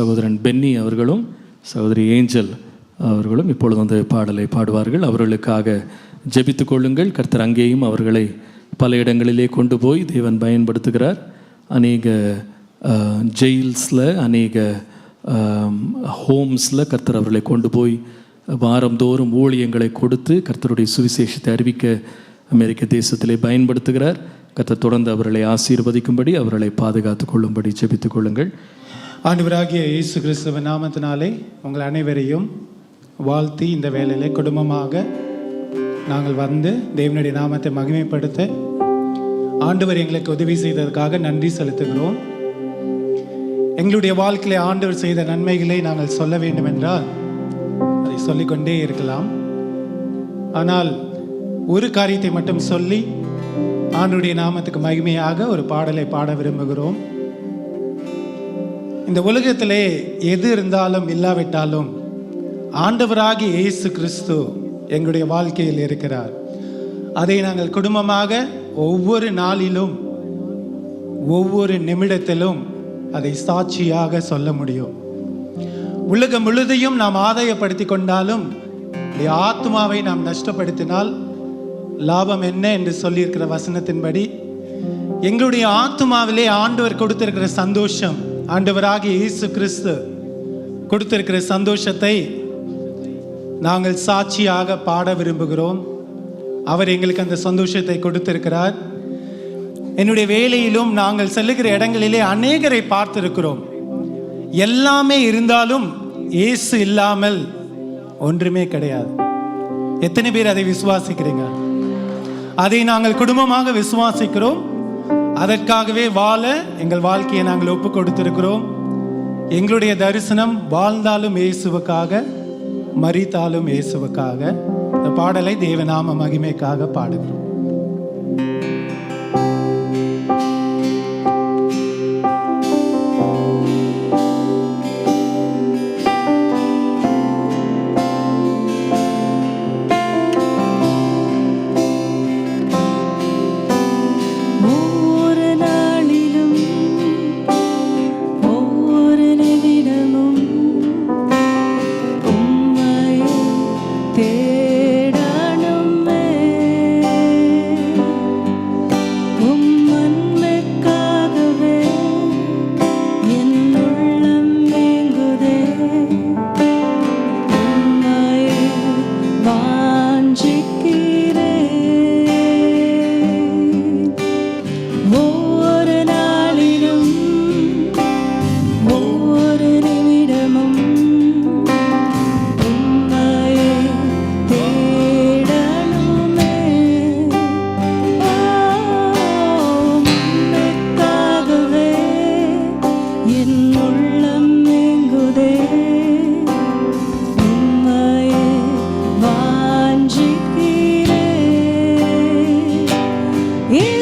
சகோதரன் பென்னி அவர்களும் சகோதரி ஏஞ்சல் அவர்களும் இப்பொழுது வந்து பாடலை பாடுவார்கள். அவர்களுக்காக ஜெபித்து கொள்ளுங்கள். கர்த்தர் அங்கேயும் அவர்களை பல இடங்களிலே கொண்டு போய் தேவன் பயன்படுத்துகிறார். அநேக ஜெயில்ஸில் அநேக ஹோம்ஸில் கர்த்தர் அவர்களை கொண்டு போய் வாரந்தோறும் ஊழியங்களை கொடுத்து கர்த்தருடைய சுவிசேஷத்தை அறிவிக்க அமெரிக்க தேசத்திலே பயன்படுத்துகிறார். கர்த்தர் தொடர்ந்து அவர்களை ஆசீர்வதிக்கும்படி அவர்களை பாதுகாத்து கொள்ளும்படி ஜெபித்துக் கொள்ளுங்கள். ஆண்டவராகிய இயேசு கிறிஸ்துவ நாமத்தினாலே உங்கள் அனைவரையும் வாழ்த்தி இந்த வேலையிலே குடும்பமாக நாங்கள் வந்து தேவனுடைய நாமத்தை மகிமைப்படுத்த ஆண்டவர் எங்களுக்கு உதவி செய்ததற்காக நன்றி செலுத்துகிறோம். எங்களுடைய வாழ்க்கையிலே ஆண்டவர் செய்த நன்மைகளை நாங்கள் சொல்ல வேண்டும் என்றால் அதை சொல்லிக்கொண்டே இருக்கலாம். ஆனால் ஒரு காரியத்தை மட்டும் சொல்லி ஆண்டுடைய நாமத்துக்கு மகிமையாக ஒரு பாடலை பாட விரும்புகிறோம். இந்த உலகத்திலே எது இருந்தாலும் இல்லாவிட்டாலும் ஆண்டவராகி இயேசு கிறிஸ்து எங்களுடைய வாழ்க்கையில் இருக்கிறார். அதை நாங்கள் குடும்பமாக ஒவ்வொரு நாளிலும் ஒவ்வொரு நிமிடத்திலும் அதை சாட்சியாக சொல்ல முடியும். உலகம் முழுதையும் நாம் ஆதாயப்படுத்தி கொண்டாலும் ஆத்மாவை நாம் நஷ்டப்படுத்தினால் லாபம் என்ன என்று சொல்லியிருக்கிற வசனத்தின்படி எங்களுடைய ஆத்மாவிலே ஆண்டவர் கொடுத்திருக்கிற சந்தோஷம் ஆண்டவராகிய இயேசு கிறிஸ்து கொடுத்திருக்கிற சந்தோஷத்தை நாங்கள் சாட்சியாக பாட விரும்புகிறோம். அவர் எங்களுக்கு அந்த சந்தோஷத்தை கொடுத்திருக்கிறார். என்னுடைய வேலையிலும் நாங்கள் செல்லுகிற இடங்களிலே அநேகரை பார்த்திருக்கிறோம். எல்லாமே இருந்தாலும் இயேசு இல்லாமல் ஒன்றுமே கிடையாது. எத்தனை பேர் அதை விசுவாசிக்கிறீங்க? அதை நாங்கள் குடும்பமாக விசுவாசிக்கிறோம். அதற்காகவே வாழ எங்கள் வாழ்க்கையை நாங்கள் ஒப்பு கொடுத்திருக்கிறோம். எங்களுடைய தரிசனம் வாழ்ந்தாலும் இயேசுவுக்காக மறித்தாலும் இயேசுவுக்காக. இந்த பாடலை தேவநாம மகிமைக்காக பாடுகிறோம்.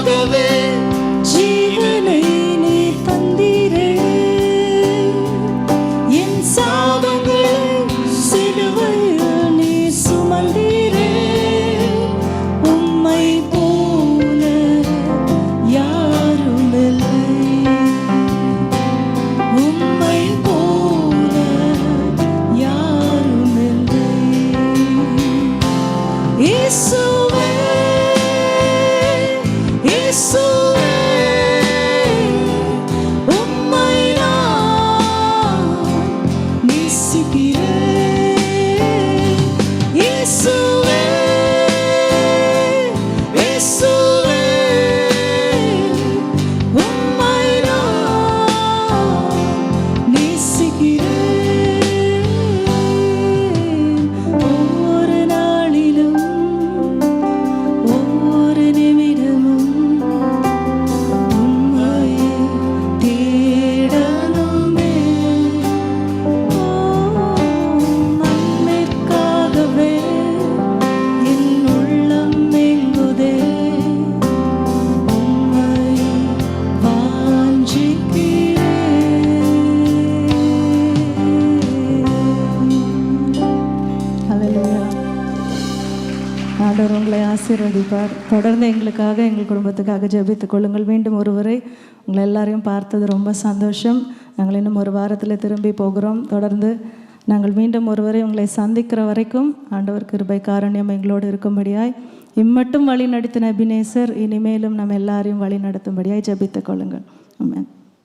struggle ஆசீர்வதிப்பார் தொடர்ந்து எங்களுக்காக எங்கள் குடும்பத்துக்காக ஜெபித்துக் கொள்ளுங்கள். மீண்டும் ஒருவரை உங்களை எல்லாரையும் பார்த்தது ரொம்ப சந்தோஷம். நாங்கள் இன்னும் ஒரு வாரத்தில் திரும்பி போகிறோம். தொடர்ந்து நாங்கள் மீண்டும் ஒருவரை உங்களை சந்திக்கிற வரைக்கும் ஆண்டவர் கிருபை காரண்யம் எங்களோடு இருக்கும்படியாய் இம்மட்டும் வழி நடத்தின அபினேசர் இனிமேலும் நம்ம எல்லாரையும் வழி நடத்தும்படியாய் ஜெபித்துக் கொள்ளுங்கள். ஆமென்.